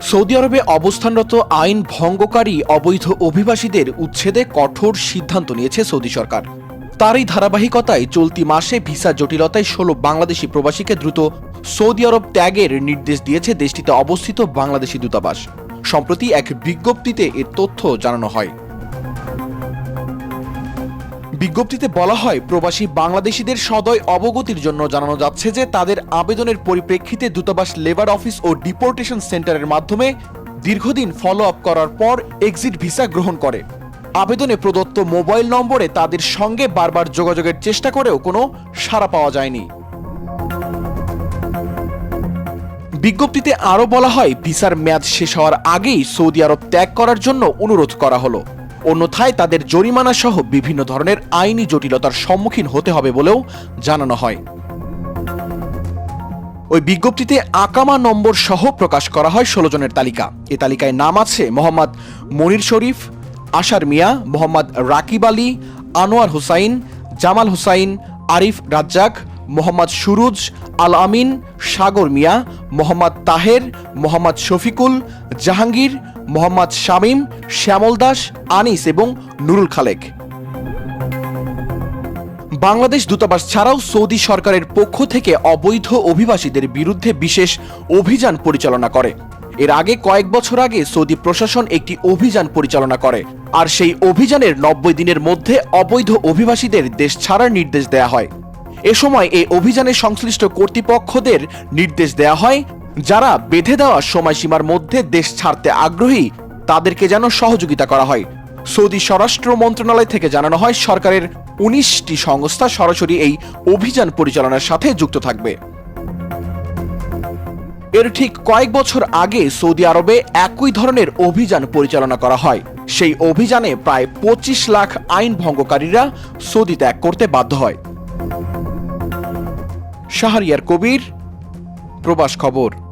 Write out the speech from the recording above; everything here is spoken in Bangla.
সৌদি আরবে অবস্থানরত আইন ভঙ্গকারী অবৈধ অভিবাসীদের উচ্ছেদে কঠোর সিদ্ধান্ত নিয়েছে সৌদি সরকার। তারই ধারাবাহিকতায় চলতি মাসে ভিসা জটিলতায় ষোলো বাংলাদেশি প্রবাসীকে দ্রুত সৌদি আরব ত্যাগের নির্দেশ দিয়েছে দেশটিতে অবস্থিত বাংলাদেশি দূতাবাস। সম্প্রতি এক বিজ্ঞপ্তিতে এর তথ্য জানানো হয়। বিজ্ঞপ্তিতে বলা হয়, প্রবাসী বাংলাদেশিদের সদয় অবগতির জন্য জানানো যাচ্ছে যে তাদের আবেদনের পরিপ্রেক্ষিতে দূতাবাস লেবার অফিস ও ডিপোর্টেশন সেন্টারের মাধ্যমে দীর্ঘদিন ফলো আপ করার পর এক্সিট ভিসা গ্রহণ করে। আবেদনে প্রদত্ত মোবাইল নম্বরে তাদের সঙ্গে বারবার যোগাযোগের চেষ্টা করেও কোনো সাড়া পাওয়া যায়নি। বিজ্ঞপ্তিতে আরও বলা হয়, ভিসার মেয়াদ শেষ হওয়ার আগেই সৌদি আরব ত্যাগ করার জন্য অনুরোধ করা হলো। অন্যথায় তাদের জরিমানা সহ বিভিন্ন ধরনের আইনি জটিলতার সম্মুখীন হতে হবে বলেও জানানো হয়। ওই বিজ্ঞপ্তিতে আকামা নম্বর সহ প্রকাশ করা হয় ষোলো জনের তালিকা। এ তালিকায় নাম আছে মোহাম্মদ মনির শরীফ, আশার মিয়া, মোহাম্মদ রাকিব আলী, আনোয়ার হুসাইন, জামাল হুসাইন, আরিফ রাজ্জাক, মোহাম্মদ সুরুজ, আল আমিন, সাগর মিয়া, মোহাম্মদ তাহের, মোহাম্মদ শফিকুল, জাহাঙ্গীর, মোহাম্মদ শামীম শ্যামল দাস, আনিস এবং নুরুল খালেক। বাংলাদেশ দূতাবাস ছাড়াও সৌদি সরকারের পক্ষ থেকে অবৈধ অভিবাসীদের বিরুদ্ধে বিশেষ অভিযান পরিচালনা করে। এর আগে কয়েক বছর আগে সৌদি প্রশাসন একটি অভিযান পরিচালনা করে। আর সেই অভিযানের নব্বই দিনের মধ্যে অবৈধ অভিবাসীদের দেশ ছাড়ার নির্দেশ দেয়া হয়। এ সময় এই অভিযানে সংশ্লিষ্ট কর্তৃপক্ষদের নির্দেশ দেয়া হয়, যারা বেঁধে দেওয়া সময়সীমার মধ্যে দেশ ছাড়তে আগ্রহী তাদেরকে যেন সহযোগিতা করা হয়। সৌদি স্বরাষ্ট্র মন্ত্রণালয় থেকে জানানো হয়, সরকারের উনিশটি সংস্থা সরাসরি এই অভিযান পরিচালনার সাথে যুক্ত থাকবে। এর ঠিক কয়েক বছর আগে সৌদি আরবে একই ধরনের অভিযান পরিচালনা করা হয়। সেই অভিযানে প্রায় পঁচিশ লাখ আইন ভঙ্গকারীরা সৌদি ত্যাগ করতে বাধ্য হয়। শাহরিয়ার কবির, প্রবাস খবর।